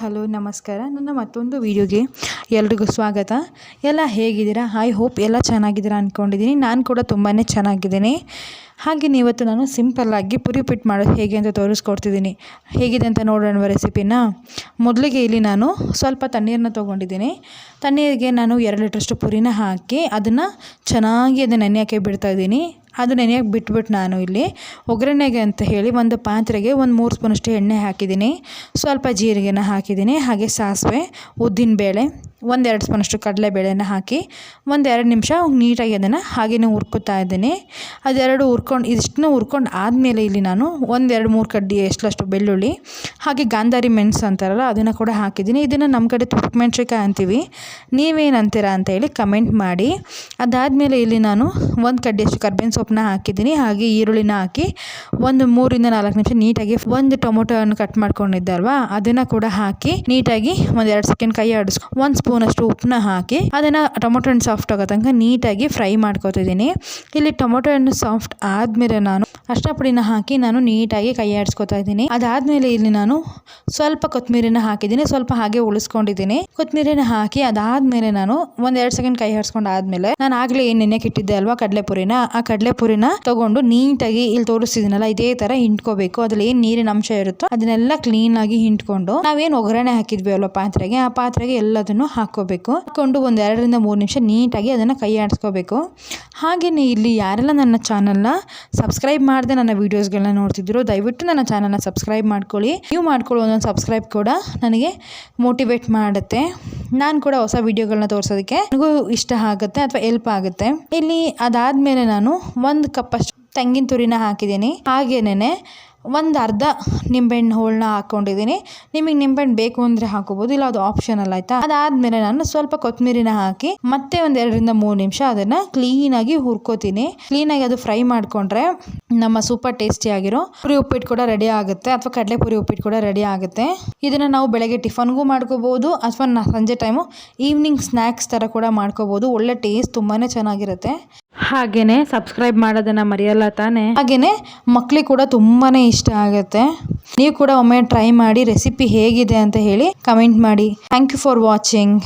Hello, ನಮಸ್ಕಾರ. ನನ್ನ ಮತ್ತೊಂದು ವೀಡಿಯೋಗೆ ಎಲ್ರಿಗೂ ಸ್ವಾಗತ. ಎಲ್ಲ ಹೇಗಿದ್ದೀರಾ? ಐ ಹೋಪ್ ಎಲ್ಲ ಚೆನ್ನಾಗಿದ್ದೀರಾ ಅಂದ್ಕೊಂಡಿದ್ದೀನಿ ನಾನು ಕೂಡ ತುಂಬಾ ಚೆನ್ನಾಗಿದ್ದೀನಿ. ಹಾಗೆಯೇ ಇವತ್ತು ನಾನು ಸಿಂಪಲ್ಲಾಗಿ ಪುರಿ ಉಪ್ಪಿಟ್ಟು ಮಾಡೋದು ಹೇಗೆ ಅಂತ ತೋರಿಸ್ಕೊಡ್ತಿದ್ದೀನಿ. ಹೇಗಿದೆ ಅಂತ ನೋಡೋಣ ರೆಸಿಪಿನ ಮೊದಲಿಗೆ ಇಲ್ಲಿ ನಾನು ಸ್ವಲ್ಪ ತಣ್ಣೀರನ್ನ ತೊಗೊಂಡಿದ್ದೀನಿ. ತಣ್ಣೀರಿಗೆ ನಾನು ಎರಡು ಲೀಟ್ರಷ್ಟು ಪುರಿನ ಹಾಕಿ ಅದನ್ನು ಚೆನ್ನಾಗಿ ಅದನ್ನು ನೆನೆಯೋಕ್ಕೆ ಬಿಡ್ತಾಯಿದ್ದೀನಿ ಅದು ನೆನೆಯೋಕೆ ಬಿಟ್ಬಿಟ್ಟು ನಾನು ಇಲ್ಲಿ. ಒಗ್ಗರಣೆಗೆ ಅಂತ ಹೇಳಿ ಒಂದು ಪಾತ್ರೆಗೆ ಒಂದು ಮೂರು ಸ್ಪೂನಷ್ಟು ಎಣ್ಣೆ ಹಾಕಿದ್ದೀನಿ. ಸ್ವಲ್ಪ ಜೀರಿಗೆನ ಹಾಕಿದ್ದೀನಿ, ಹಾಗೆ ಸಾಸಿವೆ ಉದ್ದಿನಬೇಳೆ ಒಂದೆರಡು ಸ್ಪೂನಷ್ಟು ಕಡಲೆಬೇಳೆನ ಹಾಕಿ ಒಂದೆರಡು ನಿಮಿಷ ನೀಟಾಗಿ ಅದನ್ನು ಹಾಗೆಯೇ ಹುರ್ಕೊತಾ ಇದ್ದೀನಿ. ಅದೆರಡು ಹುರ್ಕೊಂಡು, ಇದಿಷ್ಟನ್ನು ಹುರ್ಕೊಂಡು ಆದಮೇಲೆ ಇಲ್ಲಿ ನಾನು ಒಂದೆರಡು ಮೂರು ಕಡ್ಡಿ ಎಷ್ಟಷ್ಟು ಬೆಳ್ಳುಳ್ಳಿ, ಹಾಗೆ ಗಾಂಧಾರಿ ಮೆಣಸು ಅಂತಾರಲ್ಲ ಅದನ್ನು ಕೂಡ ಹಾಕಿದ್ದೀನಿ. ಇದನ್ನು ನಮ್ಮ ಕಡೆ ತುಪ್ಪ ಮೆಣಸಿಕಾಯಿ ಅಂತೀವಿ. ನೀವೇನು ಅಂತೀರಾ ಅಂತ ಹೇಳಿ ಕಮೆಂಟ್ ಮಾಡಿ. ಅದಾದಮೇಲೆ ಇಲ್ಲಿ ನಾನು ಒಂದು ಕಡ್ಡಿಯಷ್ಟು ಕರ್ಬೇವಿನ ಸೊಪ್ಪನ್ನ ಹಾಕಿದ್ದೀನಿ. ಹಾಗೆ ಈರುಳ್ಳಿನ ಹಾಕಿ ಒಂದು ಮೂರಿಂದ ನಾಲ್ಕು ನಿಮಿಷ ನೀಟಾಗಿ ಒಂದು ಟೊಮೊಟೊವನ್ನು ಕಟ್ ಮಾಡ್ಕೊಂಡಿದ್ದಲ್ವಾ ಅದನ್ನು ಕೂಡ ಹಾಕಿ ನೀಟಾಗಿ ಒಂದೆರಡು ಸೆಕೆಂಡ್ ಕೈ ಆಡಿಸ್ಕೊ ಒಂದು ಸ್ಪೂನಷ್ಟು ಉಪ್ಪನ್ನ ಹಾಕಿ ಅದನ್ನು ಟೊಮೊಟೊ ಹಣ್ಣು ಸಾಫ್ಟ್ ಆಗೋ ತನಕ ನೀಟಾಗಿ ಫ್ರೈ ಮಾಡ್ಕೊತಿದ್ದೀನಿ. ಇಲ್ಲಿ ಟೊಮೊಟೊ ಹಣ್ಣು ಸಾಫ್ಟ್ ಆದಮೇಲೆ ನಾನು ಅಷ್ಟಪುಡಿನ ಹಾಕಿ ನಾನು ನೀಟಾಗಿ ಕೈ ಆಡಿಸ್ಕೊತಾ ಇದ್ದೀನಿ. ಅದಾದಮೇಲೆ ಇಲ್ಲಿ ನಾನು ಸ್ವಲ್ಪ ಕೊತ್ತಂಬರಿನ ಹಾಕಿದ್ದೀನಿ. ಸ್ವಲ್ಪ ಹಾಗೆ ಉಳಿಸ್ಕೊಂಡಿದ್ದೀನಿ. ಕೊತ್ತಂಬರಿನ ಹಾಕಿ ಅದಾದಮೇಲೆ ನಾನು ಒಂದೆರಡು ಸೆಕೆಂಡ್ ಕೈ ಆಡಿಸ್ಕೊಂಡು ಆದಮೇಲೆ ನಾನು ಆಗಲೇ ಏನು ನೆನೆಗೆ ಇಟ್ಟಿದ್ದೆ ಅಲ್ವಾ ಕಡಲೆಪುರಿನ? ಆ ಕಡಲೆಪುರಿನ ತಗೊಂಡು ನೀಟಾಗಿ ಇಲ್ಲಿ ತೋರಿಸ್ತಿದ್ದೀನಲ್ಲ ಇದೇ ಥರ ಹಿಂಡ್ಕೋಬೇಕು ಅದ್ರಲ್ಲಿ ಏನು ನೀರಿನ ಅಂಶ ಇರುತ್ತೋ ಅದನ್ನೆಲ್ಲ ಕ್ಲೀನಾಗಿ ಹಿಂಡ್ಕೊಂಡು ನಾವೇನು ಒಗ್ಗರಣೆ ಹಾಕಿದ್ವಿ ಅಲ್ವಾ ಪಾತ್ರೆಗೆ, ಆ ಪಾತ್ರೆಗೆ ಎಲ್ಲದನ್ನು ಹಾಕ್ಕೋಬೇಕು. ಹಾಕ್ಕೊಂಡು ಒಂದು ಎರಡರಿಂದ ಮೂರು ನಿಮಿಷ ನೀಟಾಗಿ ಅದನ್ನು ಕೈ ಆಡಿಸ್ಕೋಬೇಕು. ಹಾಗೆಯೇ ಇಲ್ಲಿ ಯಾರೆಲ್ಲ ನನ್ನ ಚಾನಲ್ನ ಸಬ್ಸ್ಕ್ರೈಬ್ ಮಾಡದೆ ನನ್ನ ವೀಡಿಯೋಸ್ಗಳನ್ನ ನೋಡ್ತಿದ್ರು ದಯವಿಟ್ಟು ನನ್ನ ಚಾನಲ್ನ ಸಬ್ಸ್ಕ್ರೈಬ್ ಮಾಡ್ಕೊಳ್ಳಿ. ನೀವು ಮಾಡ್ಕೊಳ್ಳೋ ಒಂದೊಂದು ಸಬ್ಸ್ಕ್ರೈಬ್ ಕೂಡ ನನಗೆ ಮೋಟಿವೇಟ್ ಮಾಡುತ್ತೆ. ನಾನು ಕೂಡ ಹೊಸ ವೀಡಿಯೋಗಳನ್ನ ತೋರಿಸೋದಕ್ಕೆ ನನಗೂ ಇಷ್ಟ ಆಗುತ್ತೆ ಅಥವಾ ಹೆಲ್ಪ್ ಆಗುತ್ತೆ. ಇಲ್ಲಿ ಅದಾದಮೇಲೆ ನಾನು ಒಂದು ಕಪ್ಪಷ್ಟು ತೆಂಗಿನ ತುರಿನ ಹಾಕಿದ್ದೀನಿ. ಹಾಗೇನೆ ಒಂದು ಅರ್ಧ ನಿಂಬೆಹಣ್ಣು ಹೋಳನ್ನ ಹಾಕ್ಕೊಂಡಿದ್ದೀನಿ ನಿಮಗೆ ನಿಂಬೆಹಣ್ಣು ಬೇಕು ಅಂದರೆ ಹಾಕೋಬೋದು, ಇಲ್ಲ ಅದು ಆಪ್ಷನಲ್ ಆಯಿತಾ? ಅದಾದಮೇಲೆ ನಾನು ಸ್ವಲ್ಪ ಕೊತ್ತಂಬರಿನ ಹಾಕಿ ಮತ್ತೆ ಒಂದು ಎರಡರಿಂದ ಮೂರು ನಿಮಿಷ ಅದನ್ನು ಕ್ಲೀನಾಗಿ ಹುರ್ಕೋತೀನಿ. ಕ್ಲೀನಾಗಿ ಅದು ಫ್ರೈ ಮಾಡಿಕೊಂಡ್ರೆ ನಮ್ಮ ಸೂಪರ್ ಟೇಸ್ಟಿಯಾಗಿರೋ ಪುರಿ ಉಪ್ಪಿಟ್ಟು ಕೂಡ ರೆಡಿ ಆಗುತ್ತೆ, ಅಥವಾ ಕಡಲೆ ಪುರಿ ಉಪ್ಪಿಟ್ಟು ಕೂಡ ರೆಡಿ ಆಗುತ್ತೆ. ಇದನ್ನು ನಾವು ಬೆಳಗ್ಗೆ ಟಿಫನ್ಗೂ ಮಾಡ್ಕೋಬೋದು, ಅಥವಾ ಸಂಜೆ ಟೈಮು ಈವ್ನಿಂಗ್ ಸ್ನ್ಯಾಕ್ಸ್ ಥರ ಕೂಡ ಮಾಡ್ಕೋಬೋದು. ಒಳ್ಳೆ ಟೇಸ್ಟ್ ತುಂಬಾ ಚೆನ್ನಾಗಿರುತ್ತೆ. ಹಾಗೆಯೇ ಸಬ್ಸ್ಕ್ರೈಬ್ ಮಾಡೋದನ್ನು ಮರೆಯಲ್ಲ ತಾನೆ? ಹಾಗೇನೆ ಮಕ್ಕಳಿಗೆ ಕೂಡ ತುಂಬಾ ಇಷ್ಟ ಆಗುತ್ತೆ. ನೀವು ಕೂಡ ಒಮ್ಮೆ ಟ್ರೈ ಮಾಡಿ ರೆಸಿಪಿ ಹೇಗಿದೆ ಅಂತ ಹೇಳಿ ಕಮೆಂಟ್ ಮಾಡಿ. Thank you for watching